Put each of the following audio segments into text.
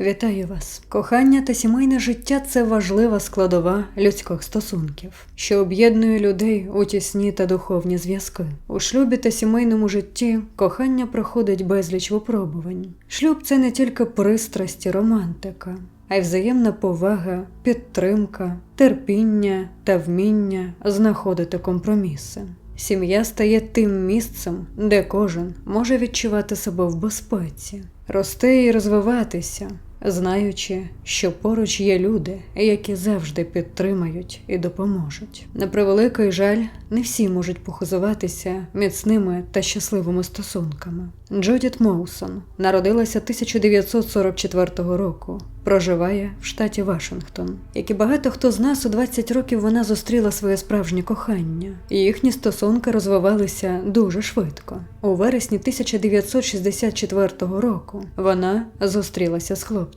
Вітаю вас! Кохання та сімейне життя це важлива складова людських стосунків, що об'єднує людей у тісні та духовні зв'язки. У шлюбі та сімейному житті кохання проходить безліч випробувань. Шлюб це не тільки пристрасть і романтика, а й взаємна повага, підтримка, терпіння та вміння знаходити компроміси. Сім'я стає тим місцем, де кожен може відчувати себе в безпеці, рости і розвиватися, знаючи, що поруч є люди, які завжди підтримають і допоможуть. На превеликий жаль, не всі можуть похизуватися міцними та щасливими стосунками. Джудіт Моусон народилася 1944 року. Проживає в штаті Вашингтон. Як і багато хто з нас у 20 років вона зустріла своє справжнє кохання, і їхні стосунки розвивалися дуже швидко. У вересні 1964 року вона зустрілася з хлопцем.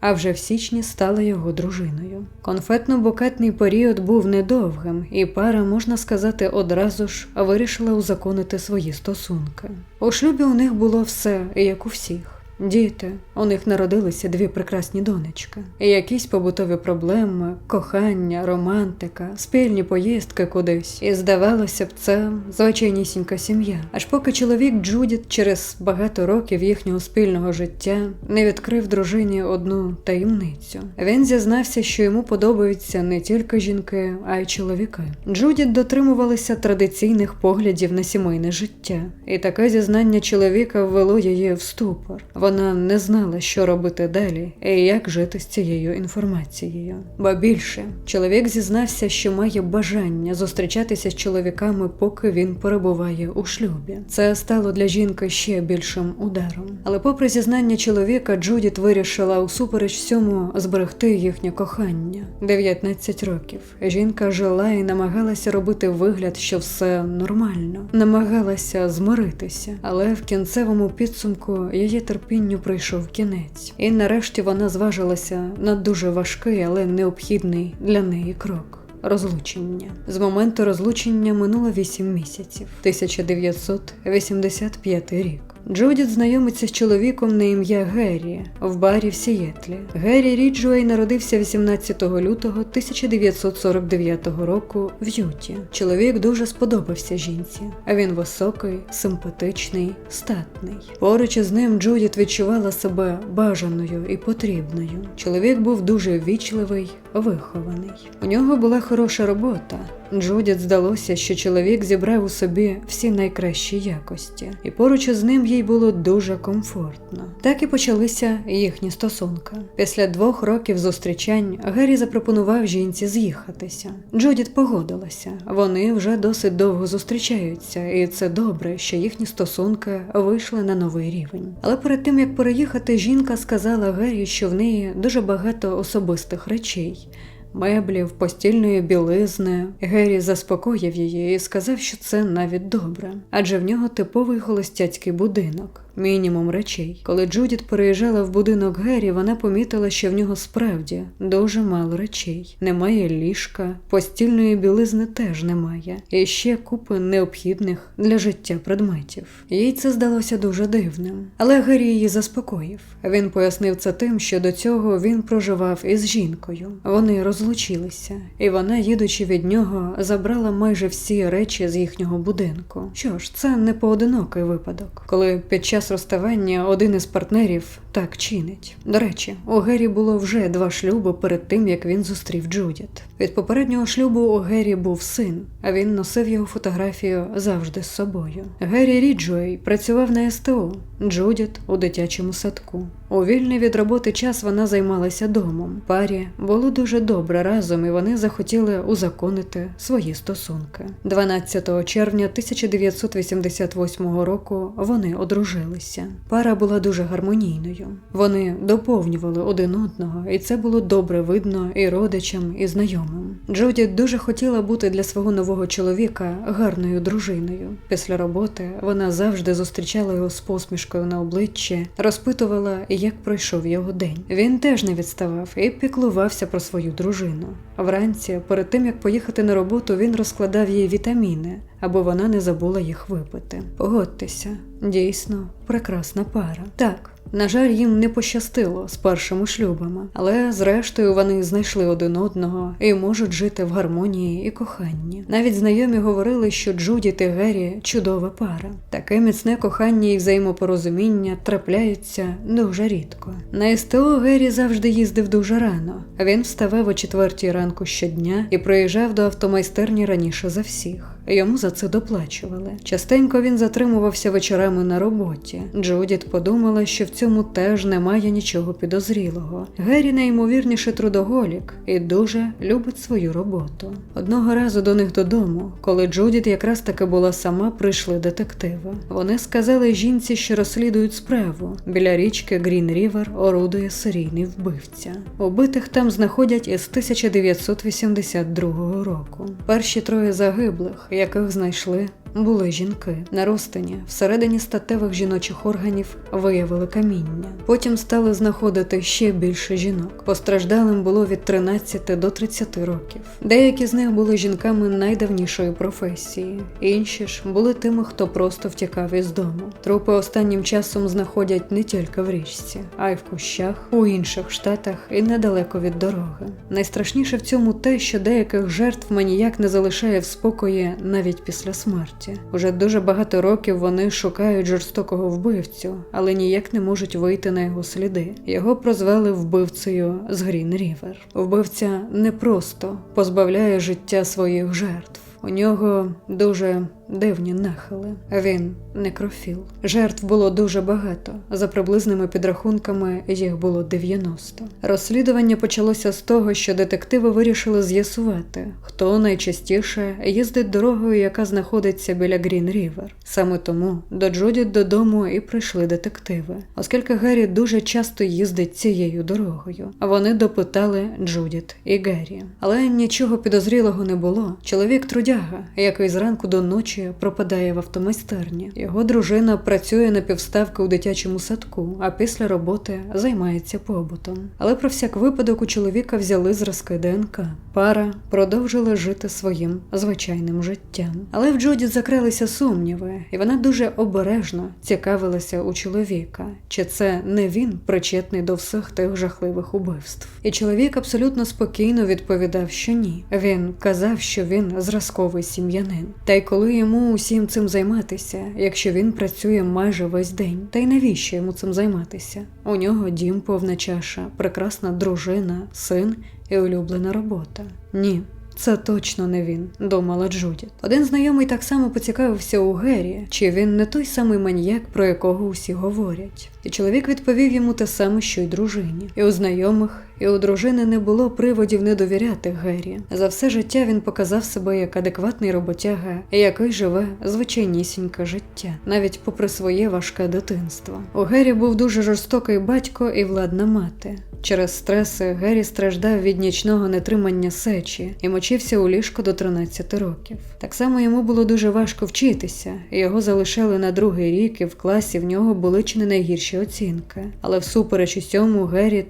А вже в січні стала його дружиною. Конфетно-букетний період був недовгим, і пара, можна сказати, одразу ж вирішила узаконити свої стосунки. У шлюбі у них було все, як у всіх. Діти, у них народилися дві прекрасні донечки, і якісь побутові проблеми, кохання, романтика, спільні поїздки кудись. І здавалося б, це звичайнісінька сім'я. Аж поки чоловік Джудіт через багато років їхнього спільного життя не відкрив дружині одну таємницю. Він зізнався, що йому подобаються не тільки жінки, а й чоловіки. Джудіт дотримувалася традиційних поглядів на сімейне життя, і таке зізнання чоловіка ввело її в ступор. Вона не знала, що робити далі і як жити з цією інформацією. Ба більше чоловік зізнався, що має бажання зустрічатися з чоловіками, поки він перебуває у шлюбі. Це стало для жінки ще більшим ударом. Але, попри зізнання чоловіка, Джудіт вирішила усупереч всьому зберегти їхнє кохання. 19 років. Жінка жила і намагалася робити вигляд, що все нормально, намагалася змиритися, але в кінцевому підсумку її терпіння терпінню прийшов кінець, і нарешті вона зважилася на дуже важкий, але необхідний для неї крок. Розлучення з моменту розлучення минуло 8 місяців, 1985 рік. Джудіт знайомиться з чоловіком на ім'я Геррі в барі в Сієтлі. Геррі Ріджуей народився 18 лютого 1949 року в Юті. Чоловік дуже сподобався жінці, а він високий, симпатичний, статний. Поруч із ним Джудіт відчувала себе бажаною і потрібною. Чоловік був дуже вічливий, вихований. У нього була хороша робота. Джудіт здалося, що чоловік зібрав у собі всі найкращі якості, і поруч із ним їй було дуже комфортно. Так і почалися їхні стосунки. Після двох років зустрічань Геррі запропонував жінці з'їхатися. Джудіт погодилася. Вони вже досить довго зустрічаються, і це добре, що їхні стосунки вийшли на новий рівень. Але перед тим як переїхати, жінка сказала Геррі, що в неї дуже багато особистих речей меблів, постільної білизни. Геррі заспокоїв її і сказав, що це навіть добре, адже в нього типовий холостяцький будинок мінімум речей. Коли Джудіт переїжджала в будинок Геррі, вона помітила, що в нього справді дуже мало речей. Немає ліжка, постільної білизни теж немає, і ще купи необхідних для життя предметів. Їй це здалося дуже дивним. Але Геррі її заспокоїв. Він пояснив це тим, що до цього він проживав із жінкою. Вони розлучилися, і вона, їдучи від нього, забрала майже всі речі з їхнього будинку. Що ж, це не поодинокий випадок, коли під час час розставання один із партнерів так чинить. До речі, у Гері було вже два шлюби перед тим, як він зустрів Джудіт. Від попереднього шлюбу у Гері був син, а він носив його фотографію завжди з собою. Гері Ріджуей працював на СТО, Джудіт у дитячому садку. У вільний від роботи час вона займалася домом. Парі було дуже добре разом, і вони захотіли узаконити свої стосунки. 12 червня 1988 року вони одружилися. Пара була дуже гармонійною. Вони доповнювали один одного, і це було добре видно і родичам, і знайомим. Джуді дуже хотіла бути для свого нового чоловіка гарною дружиною. Після роботи вона завжди зустрічала його з посмішкою на обличчі, розпитувала як пройшов його день. Він теж не відставав і піклувався про свою дружину. Вранці, перед тим як поїхати на роботу, він розкладав їй вітаміни, аби вона не забула їх випити. Погодьтеся, дійсно прекрасна пара. Так. На жаль, їм не пощастило з першими шлюбами, але зрештою вони знайшли один одного і можуть жити в гармонії і коханні. Навіть знайомі говорили, що Джудіт і Геррі чудова пара. Таке міцне кохання і взаємопорозуміння трапляються дуже рідко. На СТО Геррі завжди їздив дуже рано. Він вставав о четвертій ранку щодня і приїжджав до автомайстерні раніше за всіх. Йому за це доплачували. Частенько він затримувався вечорами на роботі. Джудіт подумала, що в цьому теж немає нічого підозрілого. Геррі найімовірніше трудоголік і дуже любить свою роботу. Одного разу до них додому, коли Джудіт якраз таки була сама, прийшли детективи. Вони сказали жінці, що розслідують справу. Біля річки Грін Рівер орудує серійний вбивця. Убитих там знаходять із 1982 року. Перші троє загиблих, яких знайшли, були жінки. На розтині всередині статевих жіночих органів виявили каміння. Потім стали знаходити ще більше жінок. Постраждалим було від 13 до 30 років. Деякі з них були жінками найдавнішої професії, інші ж були тими, хто просто втікав із дому. Трупи останнім часом знаходять не тільки в річці, а й в кущах, у інших штатах і недалеко від дороги. Найстрашніше в цьому те, що деяких жертв маніяк не залишає в спокої навіть після смерті. Уже дуже багато років вони шукають жорстокого вбивцю, але ніяк не можуть вийти на його сліди. Його прозвали вбивцею з Грін Рівер. Вбивця не просто позбавляє життя своїх жертв. У нього дуже дивні нахили. Він некрофіл. Жертв було дуже багато. За приблизними підрахунками їх було 90. Розслідування почалося з того, що детективи вирішили з'ясувати, хто найчастіше їздить дорогою, яка знаходиться біля Грін Рівер. Саме тому до Джуді додому і прийшли детективи, оскільки Геррі дуже часто їздить цією дорогою. Вони допитали Джудіт і Геррі. Але нічого підозрілого не було. Чоловік трудяга, який зранку до ночі пропадає в автомайстерні. Його дружина працює на півставки у дитячому садку, а після роботи займається побутом. Але про всяк випадок у чоловіка взяли зразки ДНК. Пара продовжила жити своїм звичайним життям. Але в Джоді закралися сумніви, і вона дуже обережно цікавилася у чоловіка, чи це не він причетний до всіх тих жахливих убивств. І чоловік абсолютно спокійно відповідав, що ні. Він казав, що він зразковий сім'янин. Та й коли йому усім цим займатися, якщо він працює майже весь день, та й навіщо йому цим займатися? У нього дім повна чаша, прекрасна дружина, син і улюблена робота. Ні. Це точно не він, думала Джудіт. Один знайомий так само поцікавився у Геррі, чи він не той самий маньяк, про якого усі говорять. І чоловік відповів йому те саме, що й дружині. І у знайомих, і у дружини не було приводів не довіряти Геррі. За все життя він показав себе як адекватний роботяга, який живе звичайнісіньке життя, навіть попри своє важке дитинство. У Геррі був дуже жорстокий батько і владна мати. Через стреси Геррі страждав від нічного нетримання сечі і мочився у ліжко до 13 років. Так само йому було дуже важко вчитися, його залишали на другий рік, і в класі в нього були чи не найгірші оцінки. Але всупереч усьому Геррі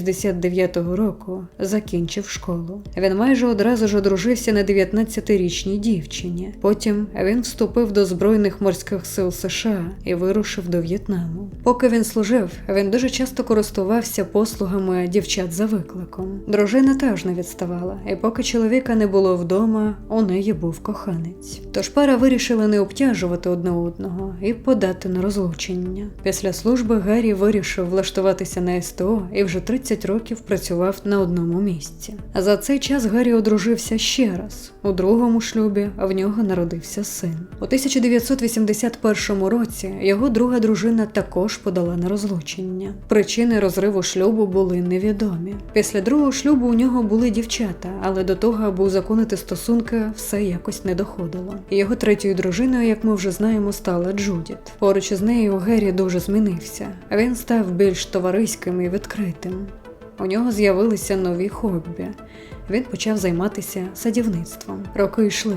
1969 року закінчив школу. Він майже одразу ж одружився на 19-річній дівчині. Потім він вступив до Збройних морських сил США і вирушив до В'єтнаму. Поки він служив, він дуже часто користувався послугами дівчат за викликом. Дружина теж не відставала, і поки чоловіка не було вдома, у неї був коханець. Тож пара вирішила не обтяжувати одне одного і подати на розлучення. Після служби Гаррі вирішив влаштуватися на СТО і вже 30 років працював на одному місці. За цей час Гаррі одружився ще раз. У другому шлюбі в нього народився син. У 1981 році його друга дружина також подала на розлучення. Причини розриву шлюбу були невідомі. Після другого шлюбу у нього були дівчата, але до того, аби узаконити стосунки, все якось не доходило. Його третьою дружиною, як ми вже знаємо, стала Джудіт. Поруч із нею Геррі дуже змінився. Він став більш товариським і відкритим. У нього з'явилися нові хобі. Він почав займатися садівництвом. Роки йшли,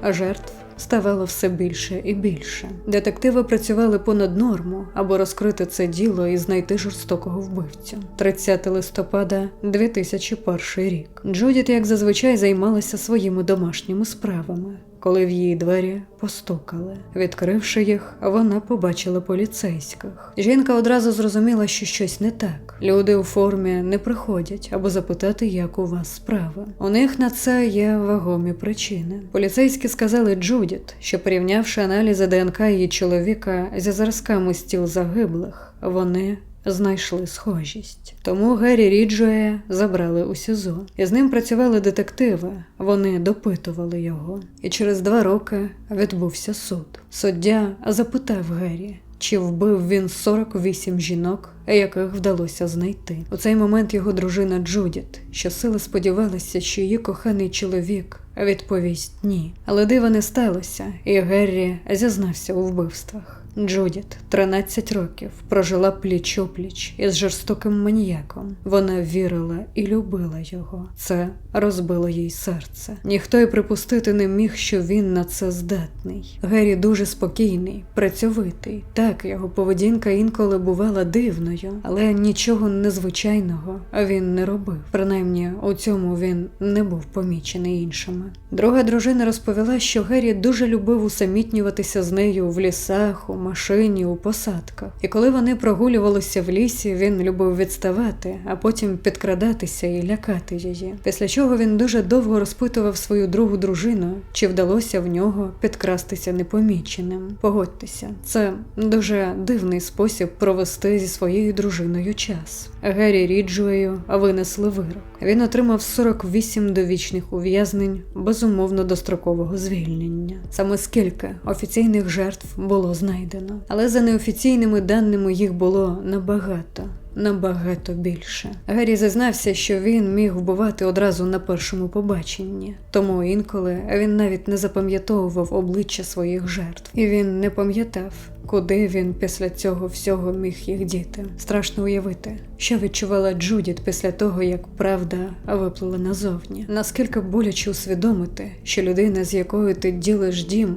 а жертв ставало все більше і більше. Детективи працювали понад норму, аби розкрити це діло і знайти жорстокого вбивцю. 30 листопада 2001 рік. Джудіт, як зазвичай, займалася своїми домашніми справами. Коли в її двері постукали. Відкривши їх, вона побачила поліцейських. Жінка одразу зрозуміла, що щось не так. Люди у формі не приходять, аби запитати, як у вас справа. У них на це є вагомі причини. Поліцейські сказали Джудіт, що порівнявши аналізи ДНК її чоловіка зі зразками з тіл загиблих, вони знайшли схожість. Тому Геррі Ріджуея забрали у СІЗО. І з ним працювали детективи. Вони допитували його. І через два роки відбувся суд. Суддя запитав Геррі. Чи вбив він 48 жінок, яких вдалося знайти? У цей момент його дружина Джудіт, що сила сподівалася, що її коханий чоловік відповість ні. Але дива не сталося, і Геррі зізнався у вбивствах. Джудіт, 13 років, прожила пліч опліч із жорстоким маніяком. Вона вірила і любила його. Це розбило їй серце. Ніхто й припустити не міг, що він на це здатний. Геррі дуже спокійний, працьовитий. Так, його поведінка інколи бувала дивною, але нічого незвичайного він не робив. Принаймні, у цьому він не був помічений іншими. Друга дружина розповіла, що Геррі дуже любив усамітнюватися з нею в лісах, у машині, у посадках. І коли вони прогулювалися в лісі, він любив відставати, а потім підкрадатися і лякати її. Після чого він дуже довго розпитував свою другу дружину, чи вдалося в нього підкрастися непоміченим. Погодьтеся, це дуже дивний спосіб провести зі своєю дружиною час. Геррі Ріджуею винесли вирок. Він отримав 48 довічних ув'язнень безумовно дострокового звільнення. Саме скільки офіційних жертв було знайдено, але за неофіційними даними їх було набагато. Набагато більше. Гаррі зізнався, що він міг вбивати одразу на першому побаченні, тому інколи він навіть не запам'ятовував обличчя своїх жертв, і він не пам'ятав, куди він після цього всього міг їх діти. Страшно уявити, що відчувала Джудіт після того, як правда виплила назовні. Наскільки боляче усвідомити, що людина, з якою ти ділиш дім,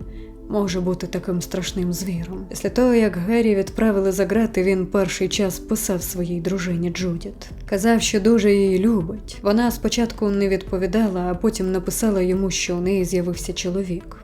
може бути таким страшним звіром. Після того, як Геррі відправили за грати, він перший час писав своїй дружині Джудіт. Казав, що дуже її любить. Вона спочатку не відповідала, а потім написала йому, що у неї з'явився чоловік.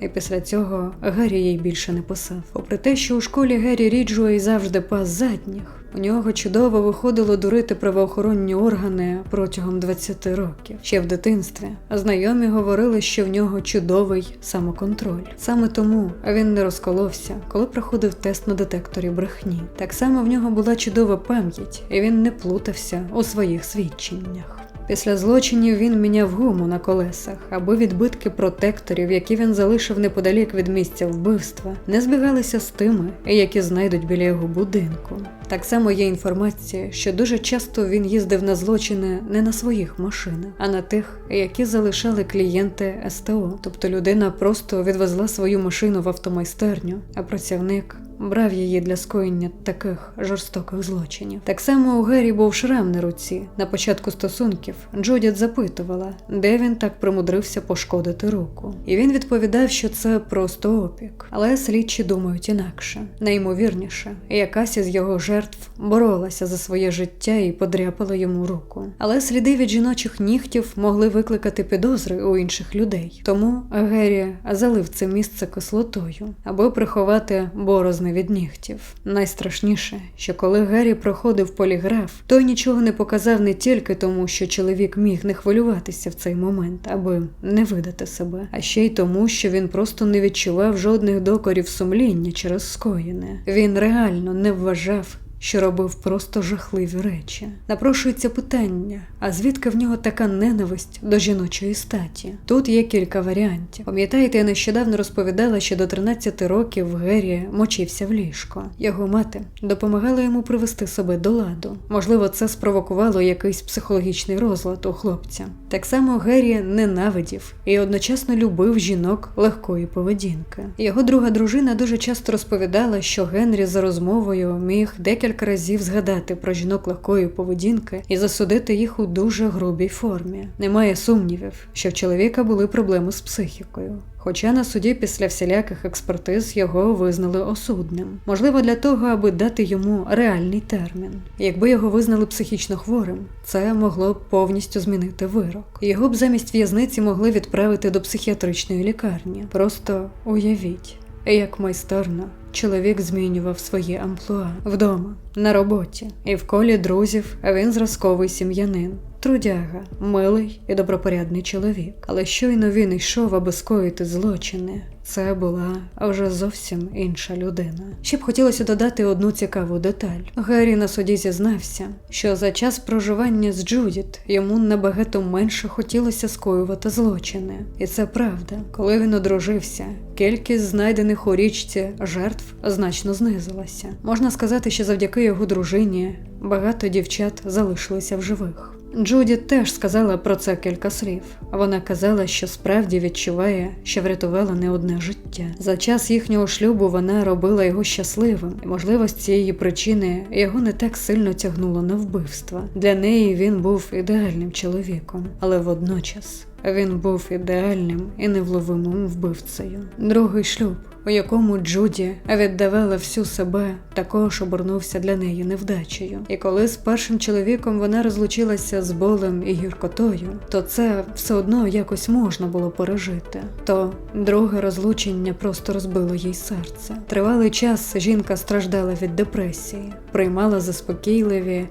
І після цього Гаррі їй більше не писав. Попри те, що у школі Геррі Ріджуей завжди пас задніх, у нього чудово виходило дурити правоохоронні органи протягом 20 років. Ще в дитинстві знайомі говорили, що в нього чудовий самоконтроль. Саме тому він не розколовся, коли проходив тест на детекторі брехні. Так само в нього була чудова пам'ять, і він не плутався у своїх свідченнях. Після злочинів він міняв гуму на колесах, аби відбитки протекторів, які він залишив неподалік від місця вбивства, не збігалися з тими, які знайдуть біля його будинку. Так само є інформація, що дуже часто він їздив на злочини не на своїх машинах, а на тих, які залишали клієнти СТО. Тобто людина просто відвезла свою машину в автомайстерню, а працівник брав її для скоєння таких жорстоких злочинів. Так само у Гері був шрам на руці. На початку стосунків Джудіт запитувала, де він так примудрився пошкодити руку. І він відповідав, що це просто опік. Але слідчі думають інакше. Найімовірніше, якась із його жертв боролася за своє життя і подряпала йому руку. Але сліди від жіночих нігтів могли викликати підозри у інших людей. Тому Гері залив це місце кислотою, аби приховати борозни від нігтів. Найстрашніше, що коли Гаррі проходив поліграф, той нічого не показав не тільки тому, що чоловік міг не хвилюватися в цей момент, аби не видати себе, а ще й тому, що він просто не відчував жодних докорів сумління через скоєне. Він реально не вважав, що робив просто жахливі речі. Напрошується питання: а звідки в нього така ненависть до жіночої статі? Тут є кілька варіантів. Пам'ятаєте, я нещодавно розповідала, що до 13 років Геррі мочився в ліжко. Його мати допомагала йому привести себе до ладу. Можливо, це спровокувало якийсь психологічний розлад у хлопця. Так само Геррі ненавидів і одночасно любив жінок легкої поведінки. Його друга дружина дуже часто розповідала, що Генрі за розмовою міг декілька декілька разів згадати про жінок легкої поведінки і засудити їх у дуже грубій формі. Немає сумнівів, що в чоловіка були проблеми з психікою. Хоча на суді після всіляких експертиз його визнали осудним, можливо, для того, аби дати йому реальний термін. Якби його визнали психічно хворим, це могло б повністю змінити вирок. Його б замість в'язниці могли відправити до психіатричної лікарні. Просто уявіть, як майстерно чоловік змінював своє амплуа вдома, на роботі і в колі друзів він зразковий сім'янин. Трудяга, милий і добропорядний чоловік. Але щойно він йшов, аби скоїти злочини. Це була вже зовсім інша людина. Ще б хотілося додати одну цікаву деталь. Гаррі на суді зізнався, що за час проживання з Джудіт йому набагато менше хотілося скоювати злочини. І це правда. Коли він одружився, кількість знайдених у річці жертв значно знизилася. Можна сказати, що завдяки його дружині багато дівчат залишилися в живих. Джуді теж сказала про це кілька слів. Вона казала, що справді відчуває, що врятувала не одне життя. За час їхнього шлюбу вона робила його щасливим, і, можливо, з цієї причини його не так сильно тягнуло на вбивство. Для неї він був ідеальним чоловіком, але водночас він був ідеальним і невловимим вбивцею. Другий шлюб, у якому Джуді віддавала всю себе, також обернувся для неї невдачею. І коли з першим чоловіком вона розлучилася з болем і гіркотою, то це все одно якось можна було пережити. То друге розлучення просто розбило їй серце. Тривалий час жінка страждала від депресії, приймала заспокійливі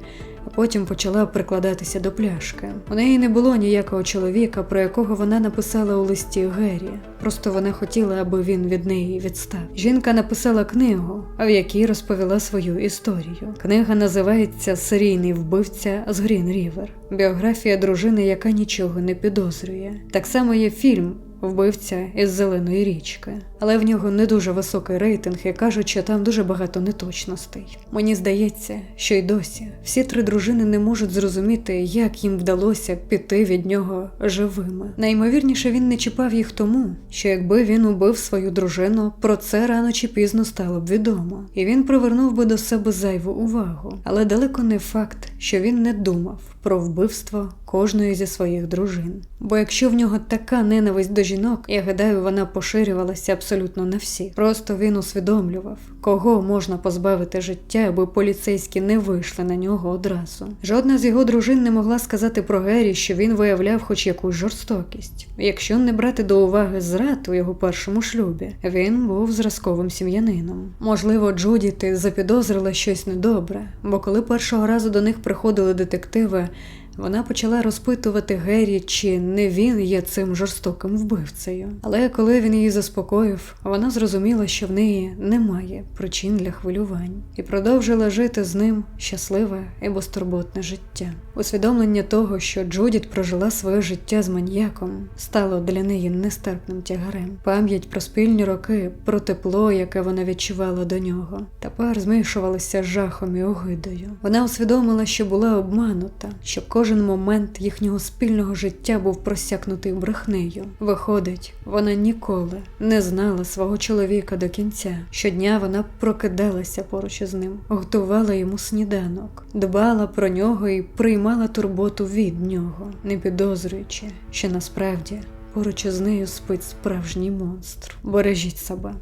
потім почала прикладатися до пляшки. У неї не було ніякого чоловіка, про якого вона написала у листі Геррі. Просто вона хотіла, аби він від неї відстав. Жінка написала книгу, в якій розповіла свою історію. Книга називається Серійний вбивця з Грін Рівер. Біографія дружини, яка нічого не підозрює. Так само є фільм вбивця із зеленої річки, але в нього не дуже високий рейтинг і кажуть, що там дуже багато неточностей. Мені здається, що й досі всі три дружини не можуть зрозуміти, як їм вдалося піти від нього живими. Найімовірніше він не чіпав їх тому, що якби він убив свою дружину, про це рано чи пізно стало б відомо, і він привернув би до себе зайву увагу. Але далеко не факт, що він не думав про вбивство кожної зі своїх дружин. Бо якщо в нього така ненависть до жінок, я гадаю, вона поширювалася абсолютно на всіх. Просто він усвідомлював, кого можна позбавити життя, аби поліцейські не вийшли на нього одразу. Жодна з його дружин не могла сказати про Геррі, що він виявляв хоч якусь жорстокість. Якщо не брати до уваги зрад у його першому шлюбі, він був зразковим сім'янином. Можливо, Джудіти запідозрила щось недобре, бо коли першого разу до них приходили детективи. Вона почала розпитувати Геррі, чи не він є цим жорстоким вбивцею. Але коли він її заспокоїв, вона зрозуміла, що в неї немає причин для хвилювань, і продовжила жити з ним щасливе і безтурботне життя. Усвідомлення того, що Джудіт прожила своє життя з маньяком, стало для неї нестерпним тягарем. Пам'ять про спільні роки, про тепло, яке вона відчувала до нього, тепер змішувалася жахом і огидою. Вона усвідомила, що була обманута, що кожен Кожен момент їхнього спільного життя був просякнутий брехнею. Виходить, вона ніколи не знала свого чоловіка до кінця. Щодня вона прокидалася поруч із ним, готувала йому сніданок, дбала про нього і приймала турботу від нього, не підозрюючи, що насправді поруч із нею спить справжній монстр. Бережіть себе.